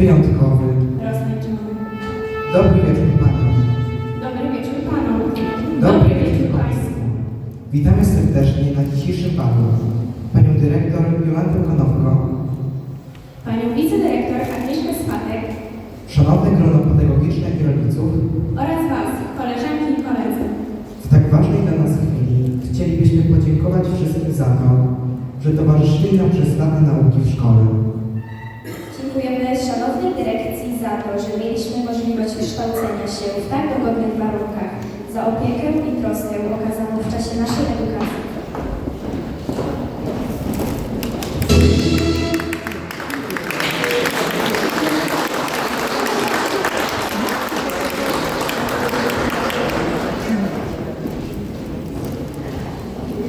wyjątkowy. rozliczony. Dobry wieczór Paniom. Dobry wieczór Panu. Dobry wieczór wieczór Państwu. Witamy serdecznie na dzisiejszym balu Panią Dyrektor Jolantę Konopko, Panią wicedyrektor Agnieszkę Swatek szanowne grono pedagogiczne i rodziców, oraz Was, koleżanki i koledzy. w tak ważnej dla nas chwili chcielibyśmy podziękować wszystkim za to, że towarzyszyli nam przez lata nauki w szkole. Dyrekcji za to, że mieliśmy możliwość kształcenia się w tak dogodnych warunkach, za opiekę i troskę okazaną w czasie naszej edukacji.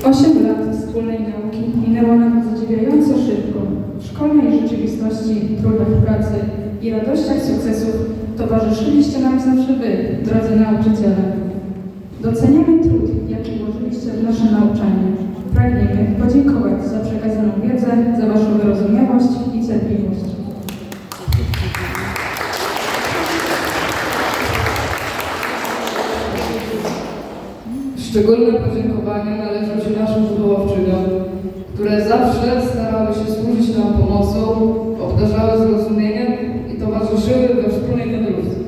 Osiem lat wspólnej nauki minęło nam zadziwiająco szybko. W szkolnej rzeczywistości, trudach pracy i radościach sukcesów towarzyszyliście nam zawsze Wy, drodzy nauczyciele. Doceniamy trud, jaki włożyliście w nasze nauczanie. Pragniemy podziękować za przekazaną wiedzę, za Waszą wyrozumiałość i cierpliwość. Szczególne podziękowania należą się naszym wychowawczyniom, które zawsze starały się służyć nam pomocą, obdarzały zrozumieniem Então, mas o Senhor é Deus.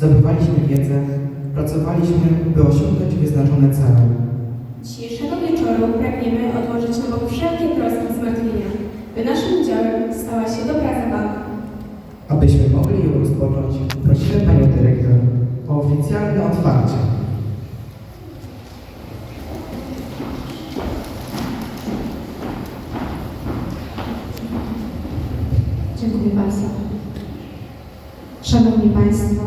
Zdobywaliśmy wiedzę, pracowaliśmy, by osiągnąć wyznaczone cele. Dzisiejszego wieczoru pragniemy odłożyć na bok wszelkie troski i zmartwienia, by naszym udziałem stała się dobra zabawa. Abyśmy mogli ją rozpocząć, prosimy Panią Dyrektor o oficjalne otwarcie. Dziękuję bardzo. Szanowni Państwo,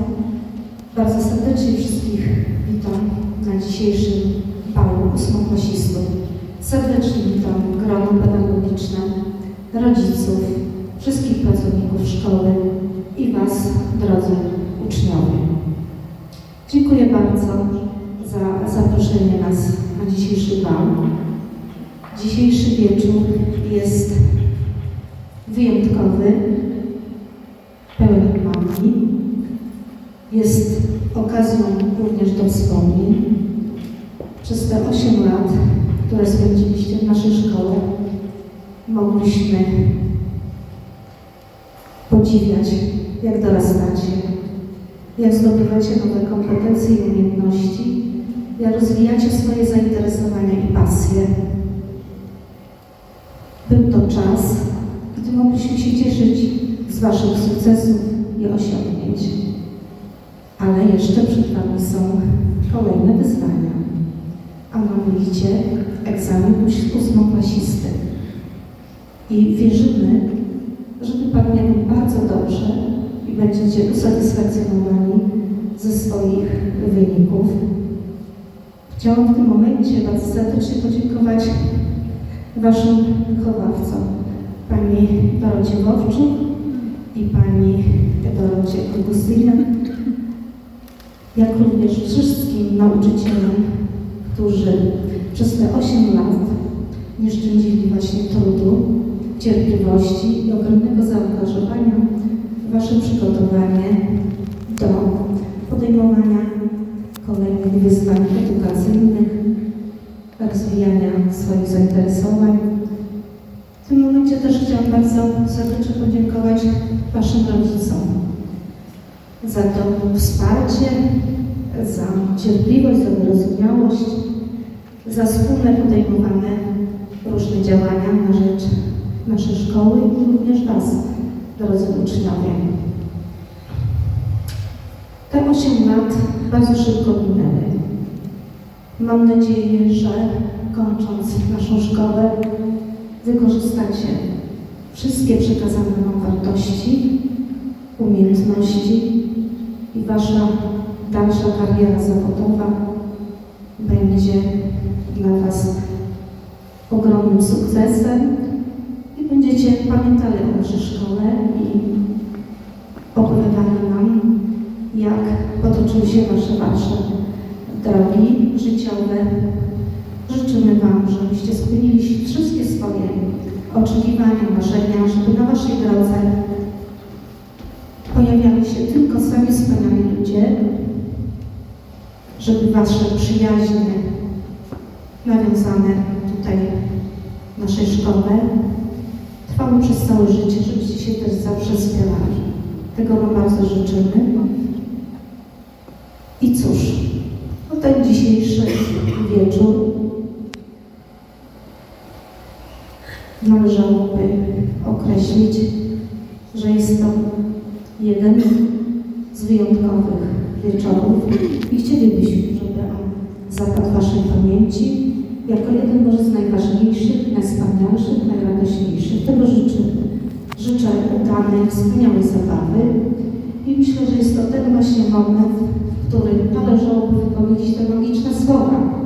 bardzo serdecznie wszystkich witam na dzisiejszym balu ósmoklasistów. Serdecznie witam grono pedagogiczne, rodziców, wszystkich pracowników szkoły i Was, drodzy uczniowie. Dziękuję bardzo za zaproszenie nas na dzisiejszy bal. Dzisiejszy wieczór jest wyjątkowy, pełen magii. Jest okazją również do wspomnień. Przez te 8 lat, które spędziliście w naszej szkole, mogliśmy podziwiać, jak dorastacie, jak zdobywacie nowe kompetencje i umiejętności, jak rozwijacie swoje zainteresowania i pasje. Był to czas, gdy mogliśmy się cieszyć z Waszych sukcesów i osiągnięć. Ale jeszcze przed Wami są kolejne wyzwania, a mianowicie egzamin ós- ósmoklasisty. I wierzymy, że wypadnie on bardzo dobrze i będziecie usatysfakcjonowani ze swoich wyników. Chciałam w tym momencie bardzo serdecznie podziękować Waszym wychowawcom, Pani Dorocie Wowczuk i Pani Dorocie Augustynie, jak również wszystkim nauczycielom, którzy przez te 8 lat nie szczędzili właśnie trudu, cierpliwości i ogromnego zaangażowania w Wasze przygotowanie do podejmowania kolejnych wyzwań edukacyjnych, rozwijania swoich zainteresowań. W tym momencie też chciałam bardzo serdecznie podziękować Waszym rodzicom za to wsparcie, za cierpliwość, za wyrozumiałość, za wspólne podejmowane różne działania na rzecz naszej szkoły i również Was, drodzy uczniowie. Te 8 lat bardzo szybko minęły. Mam nadzieję, że kończąc naszą szkołę, wykorzystacie wszystkie przekazane Wam wartości, umiejętności i Wasza dalsza kariera zawodowa będzie dla Was ogromnym sukcesem i będziecie pamiętali o naszej szkole i opowiadali nam, jak potoczyły się Wasze, Wasze drogi życiowe. Życzymy Wam, żebyście spełnili wszystkie swoje oczekiwania, marzenia, żeby na Waszej drodze ludzie, żeby Wasze przyjaźnie nawiązane tutaj w naszej szkole trwały przez całe życie, żebyście się też zawsze wspierali. Tego Wam bardzo życzymy. I cóż, no ten dzisiejszy wieczór należałoby określić, że jest to jeden wieczorów i chcielibyśmy, żeby on zapadł w Waszej pamięci jako jeden może z najważniejszych, najwspanialszych, najradośniejszych. Tego życzymy. Życzę udanej, wspaniałej zabawy i myślę, że jest to ten właśnie moment, w którym należałoby wypowiedzieć te magiczne słowa.